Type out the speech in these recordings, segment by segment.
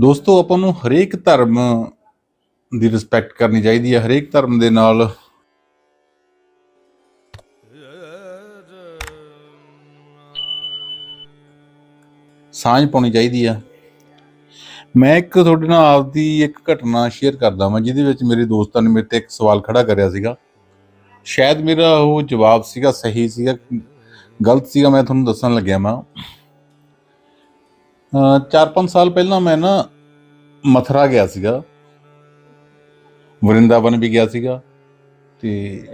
ਦੋਸਤੋ, ਆਪਾਂ ਨੂੰ ਹਰੇਕ ਧਰਮ ਦੀ ਰਿਸਪੈਕਟ ਕਰਨੀ ਚਾਹੀਦੀ ਹੈ, ਹਰੇਕ ਧਰਮ ਦੇ ਨਾਲ। ਸਾਂਝ ਪਾਉਣੀ ਚਾਹੀਦੀ ਆ ਮੈਂ ਇੱਕ ਤੁਹਾਡੇ ਨਾਲ ਆਪਦੀ ਇੱਕ ਘਟਨਾ ਸ਼ੇਅਰ ਕਰਦਾ ਹਾਂ ਜਿਹਦੇ ਵਿੱਚ ਮੇਰੇ ਦੋਸਤਾਂ ਨੇ ਮੇਰੇ ਤੇ ਇੱਕ ਸਵਾਲ ਖੜਾ ਕਰਿਆ ਸੀਗਾ। ਸ਼ਾਇਦ ਮੇਰਾ ਉਹ ਜਵਾਬ ਸੀਗਾ, ਸਹੀ ਸੀਗਾ, ਗਲਤ ਸੀਗਾ, ਮੈਂ ਤੁਹਾਨੂੰ ਦੱਸਣ ਲੱਗਿਆ ਮੈਂ ਅ 4-5 ਸਾਲ ਪਹਿਲਾਂ ਮੈਂ ਨਾ ਮਥੁਰਾ ਗਿਆ ਸੀਗਾ। ਵਰਿੰਦਾਵਨ ਵੀ ਗਿਆ ਸੀਗਾ ਤੇ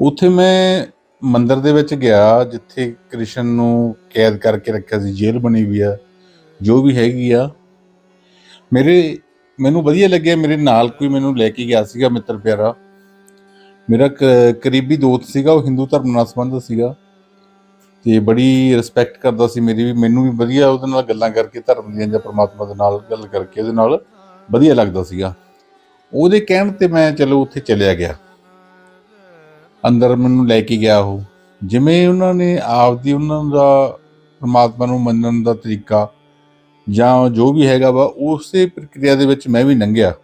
ਉੱਥੇ ਮੈਂ ਮੰਦਿਰ ਦੇ ਵਿੱਚ ਗਿਆ, ਜਿੱਥੇ ਕ੍ਰਿਸ਼ਨ ਨੂੰ ਕੈਦ ਕਰਕੇ ਰੱਖਿਆ ਸੀ, ਜੇਲ੍ਹ ਬਣੀ ਹੋਈ ਆ, ਜੋ ਵੀ ਹੈਗੀ ਆ। ਮੇਰੇ, ਮੈਨੂੰ ਵਧੀਆ ਲੱਗਿਆ, ਮੇਰੇ ਨਾਲ ਕੋਈ ਮੈਨੂੰ ਲੈ ਕੇ ਗਿਆ ਸੀਗਾ ਮਿੱਤਰ ਪਿਆਰਾ। ਮੇਰਾ ਕ- ਕਰੀਬੀ ਦੋਸਤ ਸੀਗਾ, ਉਹ ਹਿੰਦੂ ਧਰਮ ਨਾਲ ਸੰਬੰਧਿਤ ਸੀਗਾ। ਤੇ ਬੜੀ ਰਿਸਪੈਕਟ ਕਰਦਾ ਸੀ ਮੇਰੀ ਵੀ, ਮੈਨੂੰ ਵੀ ਵਧੀਆ ਉਹਦੇ ਨਾਲ ਗੱਲਾਂ ਕਰਕੇ, ਧਰਮ ਦੀਆਂ ਜਾਂ ਪ੍ਰਮਾਤਮਾ ਦੇ ਨਾਲ ਗੱਲ ਕਰਕੇ ਉਹਦੇ ਨਾਲ ਵਧੀਆ ਲੱਗਦਾ ਸੀਗਾ। ਉਹਦੇ ਕਹਿਣ ਤੇ ਮੈਂ ਚਲੋ ਉੱਥੇ ਚਲਿਆ ਗਿਆ। ਅੰਦਰ ਮੈਨੂੰ ਲੈ ਕੇ ਗਿਆ ਉਹ। ਜਿਵੇਂ ਉਹਨਾਂ ਨੇ ਆਪਦੀ ਉਹਨਾਂ ਦਾ, ਪ੍ਰਮਾਤਮਾ ਨੂੰ ਮੰਨਣ ਦਾ ਤਰੀਕਾ ਜਾਂ ਜੋ ਵੀ ਹੈਗਾ ਵਾ, ਉਸੇ ਪ੍ਰਕਿਰਿਆ ਦੇ ਵਿੱਚ ਮੈਂ ਵੀ ਲੰਘਿਆ।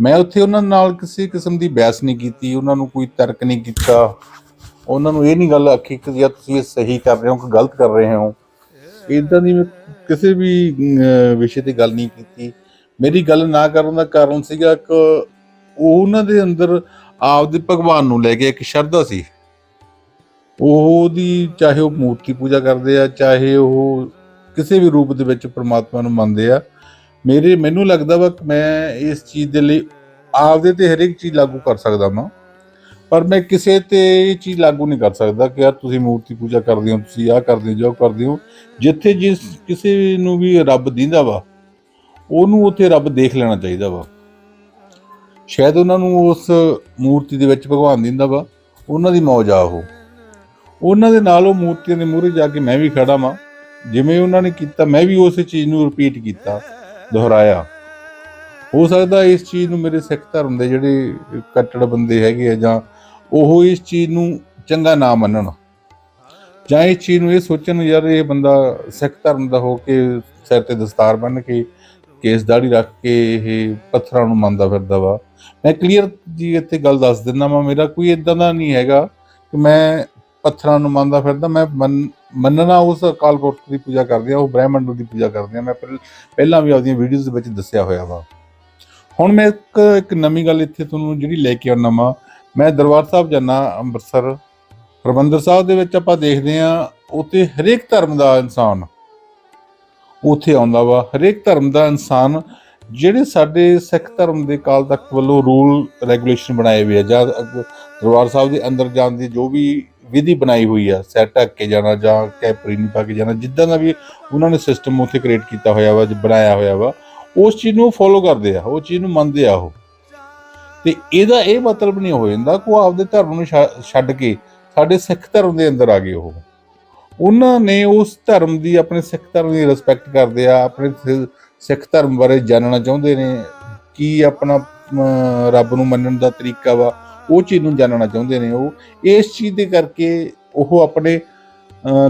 ਮੈਂ ਉੱਥੇ ਉਹਨਾਂ ਨਾਲ ਕਿਸੇ ਕਿਸਮ ਦੀ ਬਹਿਸ ਨਹੀਂ ਕੀਤੀ, ਉਹਨਾਂ ਨੂੰ ਕੋਈ ਤਰਕ ਨਹੀਂ ਕੀਤਾ। ਉਹਨਾਂ ਨੂੰ ਇਹ ਨਹੀਂ ਗੱਲ ਆਖੀ ਕਿ ਜਾਂ ਤੁਸੀਂ ਇਹ ਸਹੀ ਕਰ ਰਹੇ ਹੋ ਕਿ ਗਲਤ ਕਰ ਰਹੇ ਹੋ। ਇਦਾਂ ਦੀ ਮੈਂ ਕਿਸੇ ਵੀ ਵਿਸ਼ੇ ਤੇ ਗੱਲ ਨਹੀਂ ਕੀਤੀ। ਮੇਰੀ ਗੱਲ ਨਾ ਕਰਨ ਦਾ ਕਾਰਨ ਸੀਗਾ ਕਿ ਉਹ ਉਹਨਾਂ ਦੇ ਅੰਦਰ ਆਪਦੇ ਭਗਵਾਨ ਨੂੰ ਲੈ ਕੇ ਇੱਕ ਸ਼ਰਧਾ ਸੀ। ਉਹ ਉਹਦੀ ਚਾਹੇ ਉਹ ਮੂਰਤੀ ਪੂਜਾ ਕਰਦੇ ਆ, ਚਾਹੇ ਉਹ ਕਿਸੇ ਵੀ ਰੂਪ ਦੇ ਵਿੱਚ ਪ੍ਰਮਾਤਮਾ ਨੂੰ ਮੰਨਦੇ ਆ। ਮੇਰੇ, ਮੈਨੂੰ ਲੱਗਦਾ ਵਾ ਕਿ ਮੈਂ ਇਸ ਚੀਜ਼ ਦੇ ਲਈ ਆਪਦੇ ਤੇ ਹਰੇਕ ਚੀਜ਼ ਲਾਗੂ ਕਰ ਸਕਦਾ ਵਾਂ। ਪਰ ਮੈਂ ਕਿਸੇ ਤੇ ਇਹ ਚੀਜ਼ ਲਾਗੂ ਨਹੀਂ ਕਰ ਸਕਦਾ ਕਿ ਯਾਰ ਤੁਸੀਂ ਮੂਰਤੀ ਪੂਜਾ ਕਰਦੇ ਹੋ, ਤੁਸੀਂ ਆਹ ਕਰਦੇ ਹੋ, ਜੋ ਕਰਦੇ ਹੋ। ਜਿੱਥੇ ਜਿਸ ਕਿਸੇ ਨੂੰ ਵੀ ਰੱਬ ਦਿੰਦਾ ਵਾ, ਉਹਨੂੰ ਉੱਥੇ ਰੱਬ ਦੇਖ ਲੈਣਾ ਚਾਹੀਦਾ ਵਾ। ਸ਼ਾਇਦ ਉਹਨਾਂ ਨੂੰ ਉਸ ਮੂਰਤੀ ਦੇ ਵਿੱਚ ਭਗਵਾਨ ਦਿੰਦਾ ਵਾ, ਉਹਨਾਂ ਦੀ ਮੌਜ ਆ ਉਹ। ਉਹਨਾਂ ਦੇ ਨਾਲ ਉਹ ਮੂਰਤੀਆਂ ਦੇ ਮੂਹਰੇ ਜਾ ਕੇ ਮੈਂ ਵੀ ਖੜਾ ਵਾਂ। ਜਿਵੇਂ ਉਹਨਾਂ ਨੇ ਕੀਤਾ, ਮੈਂ ਵੀ ਉਸੇ ਚੀਜ਼ ਨੂੰ ਰਿਪੀਟ ਕੀਤਾ, ਦੁਹਰਾਇਆ। ਹੋ ਸਕਦਾ ਇਸ ਚੀਜ਼ ਨੂੰ ਮੇਰੇ ਸਿੱਖ ਧਰਮ ਦੇ ਜਿਹੜੇ ਕੱਟੜ ਬੰਦੇ ਹੈਗੇ ਆ ਜਾਂ ਉਹ ਇਸ ਚੀਜ਼ ਨੂੰ ਚੰਗਾ ਨਾ ਮੰਨਣ। ਜਾਂ ਇਸ ਚੀਜ਼ ਨੂੰ ਇਹ ਸੋਚਣ ਯਾਰ ਇਹ ਬੰਦਾ ਸਿੱਖ ਧਰਮ ਦਾ ਹੋ ਕੇ ਸਿਰ ਤੇ ਦਸਤਾਰ ਬੰਨ੍ਹ ਕੇ ਕੇਸ ਦਾੜੀ ਰੱਖ ਕੇ ਇਹ ਪੱਥਰਾਂ ਨੂੰ ਮੰਨਦਾ ਫਿਰਦਾ ਵਾ। ਮੈਂ ਕਲੀਅਰ ਜੀ ਇੱਥੇ ਗੱਲ ਦੱਸ ਦਿੰਦਾ ਮੈਂ ਮੇਰਾ ਕੋਈ ਇਦਾਂ ਦਾ ਨਹੀਂ ਹੈਗਾ ਕਿ ਮੈਂ ਪੱਥਰਾਂ ਨੂੰ ਮੰਨਦਾ ਫਿਰਦਾ, ਮੈਂ ਮੰਨ- ਮੰਨਣਾ ਉਸ ਅਕਾਲ ਪੁਰਖ ਦੀ ਪੂਜਾ ਕਰਦੇ ਆ, ਉਹ ਬ੍ਰਹਮੰਡ ਦੀ ਪੂਜਾ ਕਰਦੇ ਆ, ਮੈਂ ਪਹਿਲ- ਪਹਿਲਾਂ ਵੀ ਆਪਦੀਆਂ ਵੀਡੀਓਜ਼ ਦੇ ਵਿੱਚ ਦੱਸਿਆ ਹੋਇਆ ਵਾ। ਹੁਣ ਮੈਂ ਇੱਕ ਇੱਕ ਨਵੀਂ ਗੱਲ ਇੱਥੇ ਤੁਹਾਨੂੰ ਜਿਹੜੀ ਲੈ ਕੇ ਆਉਣਾ ਵਾ ਮੈਂ ਦਰਬਾਰ ਸਾਹਿਬ ਜਾਣਾ ਅੰਮ੍ਰਿਤਸਰ, ਹਰਿਮੰਦਰ ਸਾਹਿਬ ਦੇ ਵਿੱਚ ਆਪਾਂ ਦੇਖਦੇ ਆ ਉੱਥੇ ਹਰੇਕ ਧਰਮ ਦਾ ਇਨਸਾਨ ਉੱਥੇ ਆਉਂਦਾ ਵਾ। ਹਰੇਕ ਧਰਮ ਦਾ ਇਨਸਾਨ ਜਿਹੜੇ ਸਾਡੇ ਸਿੱਖ ਧਰਮ ਦੇ ਕਾਲ ਤਖਤ ਵੱਲੋਂ ਰੂਲ ਰੈਗੂਲੇਸ਼ਨ ਬਣਾਏ ਹੋਏ ਆ, ਜਾਂ ਦਰਬਾਰ ਸਾਹਿਬ ਦੇ ਅੰਦਰ ਜਾਣ ਦੀ ਜੋ ਵੀ ਵਿਧੀ ਬਣਾਈ ਹੋਈ ਆ, ਸਿਰ ਢੱਕ ਕੇ ਜਾਣਾ ਜਾਂ ਕੈਪਰੀ ਨਹੀਂ ਪਾ ਕੇ ਜਾਣਾ, ਜਿੱਦਾਂ ਦਾ ਵੀ ਉਹਨਾਂ ਨੇ ਸਿਸਟਮ ਉੱਥੇ ਕ੍ਰੀਏਟ ਕੀਤਾ ਹੋਇਆ ਵਾ, ਬਣਾਇਆ ਹੋਇਆ ਵਾ, ਉਸ ਚੀਜ਼ ਨੂੰ ਫੋਲੋ ਕਰਦੇ ਆ, ਉਹ ਚੀਜ਼ ਨੂੰ ਮੰਨਦੇ ਆ ਉਹ। ਤੇ ਇਹਦਾ ਇਹ ਮਤਲਬ ਨਹੀਂ ਹੋ ਜਾਂਦਾ ਕਿ ਉਹ ਆਪਦੇ ਧਰਮ ਨੂੰ ਛੱਡ- ਛੱਡ ਕੇ ਸਾਡੇ ਸਿੱਖ ਧਰਮ ਦੇ ਅੰਦਰ ਆ ਗਏ ਉਹ। ਉਹਨਾਂ ਨੇ ਉਸ ਧਰਮ ਦੀ, ਆਪਣੇ ਸਿੱਖ ਧਰਮ ਦੀ ਰਿਸਪੈਕਟ ਕਰਦੇ ਆ, ਆਪਣੇ ਸਿੱਖ ਧਰਮ ਬਾਰੇ ਜਾਣਨਾ ਚਾਹੁੰਦੇ ਨੇ, ਕੀ ਆਪਣਾ ਰੱਬ ਨੂੰ ਮੰਨਣ ਦਾ ਤਰੀਕਾ ਵਾ, ਉਹ ਚੀਜ਼ ਨੂੰ ਜਾਣਨਾ ਚਾਹੁੰਦੇ ਨੇ ਉਹ। ਇਸ ਚੀਜ਼ ਦੇ ਕਰਕੇ ਉਹ ਆਪਣੇ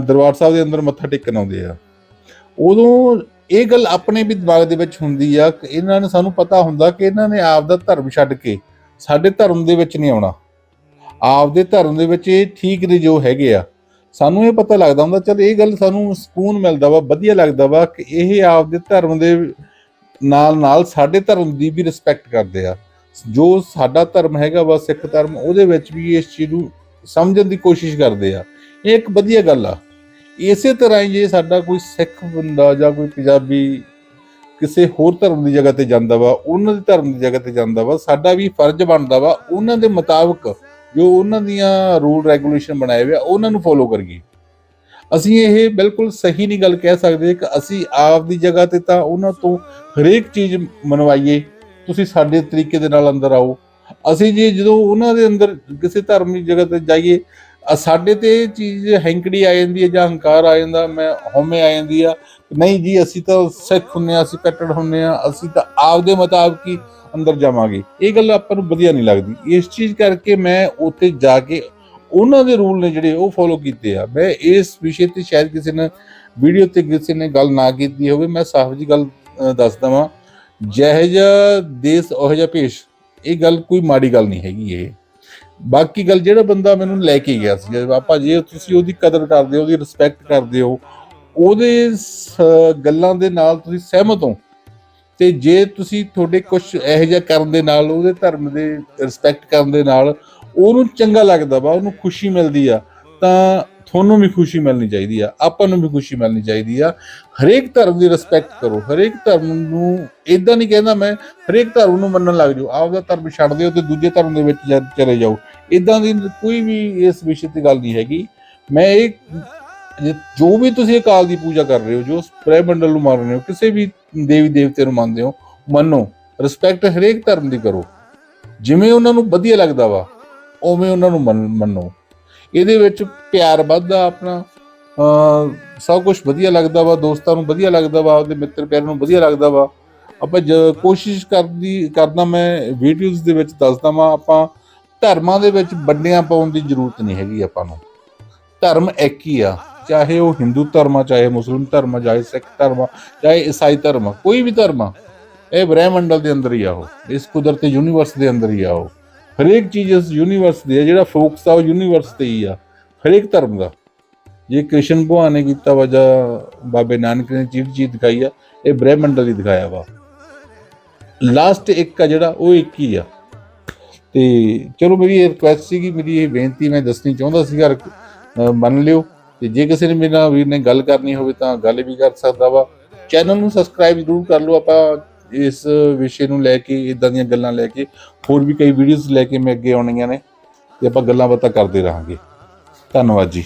ਦਰਬਾਰ ਸਾਹਿਬ ਦੇ ਅੰਦਰ ਮੱਥਾ ਟੇਕਣ ਆਉਂਦੇ ਆ। ਉਦੋਂ ਇਹ ਗੱਲ ਆਪਣੇ ਵੀ ਦਿਮਾਗ ਦੇ ਵਿੱਚ ਹੁੰਦੀ ਆ ਕਿ ਇਹਨਾਂ ਨੂੰ ਸਾਨੂੰ ਪਤਾ ਹੁੰਦਾ ਕਿ ਇਹਨਾਂ ਨੇ ਆਪ ਦਾ ਧਰਮ ਛੱਡ ਕੇ ਸਾਡੇ ਧਰਮ ਦੇ ਵਿੱਚ ਨਹੀਂ ਆਉਣਾ। ਆਪਦੇ ਧਰਮ ਦੇ ਵਿੱਚ ਇਹ ਠੀਕ ਨੇ ਜੋ ਹੈਗੇ ਆ। ਸਾਨੂੰ ਇਹ ਪਤਾ ਲੱਗਦਾ ਹੁੰਦਾ, ਚਲ ਇਹ ਗੱਲ ਸਾਨੂੰ ਸਕੂਨ ਮਿਲਦਾ ਵਾ, ਵਧੀਆ ਲੱਗਦਾ ਵਾ ਕਿ ਇਹ ਆਪਦੇ ਧਰਮ ਦੇ ਨਾਲ ਨਾਲ ਸਾਡੇ ਧਰਮ ਦੀ ਵੀ ਰਿਸਪੈਕਟ ਕਰਦੇ ਆ। ਜੋ ਸਾਡਾ ਧਰਮ ਹੈਗਾ ਵਾ, ਸਿੱਖ ਧਰਮ, ਉਹਦੇ ਵਿੱਚ ਵੀ ਇਸ ਚੀਜ਼ ਨੂੰ ਸਮਝਣ ਦੀ ਕੋਸ਼ਿਸ਼ ਕਰਦੇ ਆ। ਇਹ ਇੱਕ ਵਧੀਆ ਗੱਲ ਆ। ਇਸੇ ਤਰ੍ਹਾਂ ਹੀ ਜੇ ਸਾਡਾ ਕੋਈ ਸਿੱਖ ਬੰਦਾ ਜਾਂ ਕੋਈ ਪੰਜਾਬੀ ਕਿਸੇ ਹੋਰ ਧਰਮ ਦੀ ਜਗ੍ਹਾ ਤੇ ਜਾਂਦਾ ਵਾ, ਉਹਨਾਂ ਦੇ ਧਰਮ ਦੀ ਜਗ੍ਹਾ ਤੇ ਜਾਂਦਾ ਵਾ, ਸਾਡਾ ਵੀ ਫਰਜ਼ ਬਣਦਾ ਵਾ, ਉਹਨਾਂ ਦੇ ਮੁਤਾਬਕ ਜੋ ਉਹਨਾਂ ਦੀਆਂ ਰੂਲ ਰੈਗੂਲੇਸ਼ਨ ਬਣਾਏ ਹੋਏ ਆ, ਉਹਨਾਂ ਨੂੰ ਫੋਲੋ ਕਰੀਏ। ਅਸੀਂ ਇਹ ਬਿਲਕੁਲ ਸਹੀ ਨਹੀਂ ਗੱਲ ਕਹਿ ਸਕਦੇ ਕਿ ਅਸੀਂ ਆਪ ਦੀ ਜਗ੍ਹਾ ਤੇ ਤਾਂ ਉਹਨਾਂ ਤੋਂ ਹਰੇਕ ਚੀਜ਼ ਮਨਵਾਈਏ, ਤੁਸੀਂ ਸਾਡੇ ਤਰੀਕੇ ਦੇ ਨਾਲ ਅੰਦਰ ਆਓ। ਅਸੀਂ ਜੇ ਜਦੋਂ ਉਹਨਾਂ ਦੇ ਅੰਦਰ ਕਿਸੇ ਧਰਮ ਦੀ ਜਗ੍ਹਾ ਤੇ ਜਾਈਏ ਅ, ਸਾਡੇ ਤੇ ਇਹ ਚੀਜ਼ ਹੈਂਕੜੀ ਆ ਜਾਂਦੀ ਹੈ ਜਾਂ ਹੰਕਾਰ ਆ ਜਾਂਦਾ, ਮੈਂ ਹਉਮੈ ਆ ਜਾਂਦੀ ਆ। ਨਹੀਂ ਜੀ, ਅਸੀਂ ਤਾਂ ਸਿੱਖ ਹੁੰਨੇ ਆ ਅਸੀਂ ਕੱਟੜ ਹੁੰਨੇ ਆ ਅਸੀਂ ਤਾਂ ਆਪਦੇ ਮੁਤਾਬਕ ਹੀ ਅੰਦਰ ਜਾਵਾਂਗੇ। ਇਹ ਗੱਲ ਆਪਾਂ ਨੂੰ ਵਧੀਆ ਨਹੀਂ ਲੱਗਦੀ। ਇਸ ਚੀਜ਼ ਕਰਕੇ ਮੈਂ ਉੱਥੇ ਜਾ ਕੇ ਉਹਨਾਂ ਦੇ ਰੂਲ ਨੇ ਜਿਹੜੇ ਉਹ ਫੋਲੋ ਕੀਤੇ ਆ। ਮੈਂ ਇਸ ਵਿਸ਼ੇ ਤੇ ਸ਼ਾਇਦ ਕਿਸੇ ਨੇ ਵੀਡੀਓ ਤੇ ਕਿਸੇ ਨੇ ਗੱਲ ਨਾ ਕੀਤੀ ਹੋਵੇ, ਮੈਂ ਸਾਫ਼ ਜੀ ਗੱਲ ਦੱਸ ਦੱਸਦਾ ਜਿਹੋ ਜਿਹਾ ਦੇਸ਼, ਉਹ ਜਿਹਾ ਭੇਸ਼, ਇਹ ਗੱਲ ਕੋਈ ਮਾੜੀ ਗੱਲ ਨਹੀਂ ਹੈਗੀ ਇਹ। ਬਾਕੀ ਗੱਲ ਜਿਹੜਾ ਬੰਦਾ ਮੈਨੂੰ ਲੈ ਕੇ ਗਿਆ ਸੀ ਆਪਾਂ ਜੇ ਤੁਸੀਂ ਉਹਦੀ ਕਦਰ ਕਰਦੇ ਹੋ, ਉਹਦੀ ਰਿਸਪੈਕਟ ਕਰਦੇ ਹੋ, ਉਹਦੇ ਸ- ਗੱਲਾਂ ਦੇ ਨਾਲ ਤੁਸੀਂ ਸਹਿਮਤ ਹੋ। ਤੇ ਜੇ ਤੁਸੀਂ ਤੁਹਾਡੇ ਕੁਝ ਇਹੋ ਜਿਹਾ ਕਰਨ ਦੇ ਨਾਲ, ਉਹਦੇ ਧਰਮ ਦੇ ਰਿਸਪੈਕਟ ਕਰਨ ਦੇ ਨਾਲ ਉਹਨੂੰ ਚੰਗਾ ਲੱਗਦਾ ਵਾ, ਉਹਨੂੰ ਖੁਸ਼ੀ ਮਿਲਦੀ ਆ, ਤਾਂ ਤੁਹਾਨੂੰ ਵੀ ਖੁਸ਼ੀ ਮਿਲਣੀ ਚਾਹੀਦੀ ਆ, ਆਪਾਂ ਨੂੰ ਵੀ ਖੁਸ਼ੀ ਮਿਲਣੀ ਚਾਹੀਦੀ ਆ। ਹਰੇਕ ਧਰਮ ਦੀ ਰਿਸਪੈਕਟ ਕਰੋ, ਹਰੇਕ ਧਰਮ ਨੂੰ ਇਦਾਂ ਨਹੀਂ ਕਹਿੰਦਾ ਮੈਂ, ਹਰੇਕ ਧਰਮ ਨੂੰ ਮੰਨਣ ਲੱਗ ਜਾਓ, ਆਪਦਾ ਧਰਮ ਛੱਡ ਦਿਓ ਤੇ ਦੂਜੇ ਧਰਮ ਦੇ ਵਿੱਚ ਚਲੇ ਜਾਓ। ਇਦਾਂ ਦੀ ਕੋਈ ਵੀ ਇਸ ਵਿਸ਼ੇ ਤੇ ਗੱਲ ਨਹੀਂ ਹੈਗੀ। ਮੈਂ ਇਹ ਜੋ ਵੀ ਤੁਸੀਂ ਅਕਾਲ ਦੀ ਪੂਜਾ ਕਰ ਰਹੇ ਹੋ, ਜੋ ਬ੍ਰਹਿਮੰਡਲ ਨੂੰ ਮੰਨ ਰਹੇ ਹੋ, ਕਿਸੇ ਵੀ ਦੇਵੀ ਦੇਵਤੇ ਨੂੰ ਮੰਨਦੇ ਹੋ, ਮੰਨੋ ਰਿਸਪੈਕਟ ਹਰੇਕ ਧਰਮ ਦੀ ਕਰੋ। ਜਿਵੇਂ ਉਹਨਾਂ ਨੂੰ ਵਧੀਆ ਲੱਗਦਾ ਵਾ, ਉਵੇਂ ਉਹਨਾਂ ਨੂੰ ਮੰਨ- ਮੰਨੋ। ਇਹਦੇ ਵਿੱਚ ਪਿਆਰ ਵੱਧਦਾ ਆਪਣਾ ਸਭ ਕੁਝ ਵਧੀਆ ਲੱਗਦਾ ਵਾ, ਦੋਸਤਾਂ ਨੂੰ ਵਧੀਆ ਲੱਗਦਾ ਵਾ ਉਹਦੇ ਮਿੱਤਰ ਪਿਆਰ ਨੂੰ ਵਧੀਆ ਲੱਗਦਾ ਵਾ। ਆਪਾਂ ਜ- ਕੋਸ਼ਿਸ਼ ਕਰਦੀ, ਕਰਦਾ ਮੈਂ ਵੀਡੀਓਜ਼ ਦੇ ਵਿੱਚ ਦੱਸਦਾ ਵਾਂ, ਆਪਾਂ ਧਰਮਾਂ ਦੇ ਵਿੱਚ ਵੰਡੀਆਂ ਪਾਉਣ ਦੀ ਜ਼ਰੂਰਤ ਨਹੀਂ ਹੈਗੀ ਆਪਾਂ ਨੂੰ। ਧਰਮ ਇੱਕ ਹੀ ਆ, ਚਾਹੇ ਉਹ ਹਿੰਦੂ ਧਰਮ ਆ, ਚਾਹੇ ਮੁਸਲਿਮ ਧਰਮ ਆ, ਚਾਹੇ ਸਿੱਖ ਧਰਮ ਆ, ਚਾਹੇ ਈਸਾਈ ਧਰਮ ਆ, ਕੋਈ ਵੀ ਧਰਮ ਆ, ਇਹ ਬ੍ਰਹਿਮੰਡਲ ਦੇ ਅੰਦਰ ਹੀ ਆ ਉਹ, ਇਸ ਕੁਦਰਤੀ ਯੂਨੀਵਰਸ ਦੇ ਅੰਦਰ ਹੀ ਆ ਉਹ। ਹਰੇਕ ਚੀਜ਼ ਇਸ ਯੂਨੀਵਰਸ ਦੀ ਆ, ਜਿਹੜਾ ਫੋਕਸ ਆ, ਉਹ ਯੂਨੀਵਰਸ ਤੇ ਹੀ ਆ, ਹਰੇਕ ਧਰਮ ਦਾ। ਜੇ ਕ੍ਰਿਸ਼ਨ ਭਗਵਾਨ ਨੇ ਕੀਤਾ ਵਾ ਜਾਂ ਬਾਬੇ ਨਾਨਕ ਨੇ ਚੀਜ਼ ਚੀਜ਼ ਦਿਖਾਈ ਆ, ਇਹ ਬ੍ਰਹਿਮੰਡਲ ਹੀ ਦਿਖਾਇਆ ਵਾ। ਲਾਸਟ ਇੱਕ ਆ ਜਿਹੜਾ, ਉਹ ਇੱਕ ਹੀ ਆ। ਤੇ ਚਲੋ ਮੇਰੀ ਇਹ ਰਿਕੁਐਸਟ ਸੀਗੀ, ਮੇਰੀ ਇਹ ਬੇਨਤੀ ਮੈਂ ਦੱਸਣੀ ਚਾਹੁੰਦਾ ਸੀਗਾ ਮੰਨ ਲਿਓ, ਤੇ ਜੇ ਕਿਸੇ ਨੇ ਮੇਰੇ ਨਾਲ ਵੀਰ ਨੇ ਗੱਲ ਕਰਨੀ ਹੋਵੇ ਤਾਂ ਗੱਲ ਵੀ ਕਰ ਸਕਦਾ ਵਾ। ਚੈਨਲ ਨੂੰ ਸਬਸਕ੍ਰਾਈਬ ਜ਼ਰੂਰ ਕਰ ਲਓ, ਆਪਾਂ ਇਸ ਵਿਸ਼ੇ ਨੂੰ ਲੈ ਕੇ ਇਦਾਂ ਦੀਆਂ ਗੱਲਾਂ ਲੈ ਕੇ, ਹੋਰ ਵੀ ਕਈ ਵੀਡੀਓਜ਼ ਲੈ ਕੇ ਮੈਂ ਅੱਗੇ ਆਉਣੀਆਂ ਨੇ, ਤੇ ਆਪਾਂ ਗੱਲਾਂ ਬਾਤਾਂ ਕਰਦੇ ਰਹਾਂਗੇ। ਧੰਨਵਾਦ ਜੀ।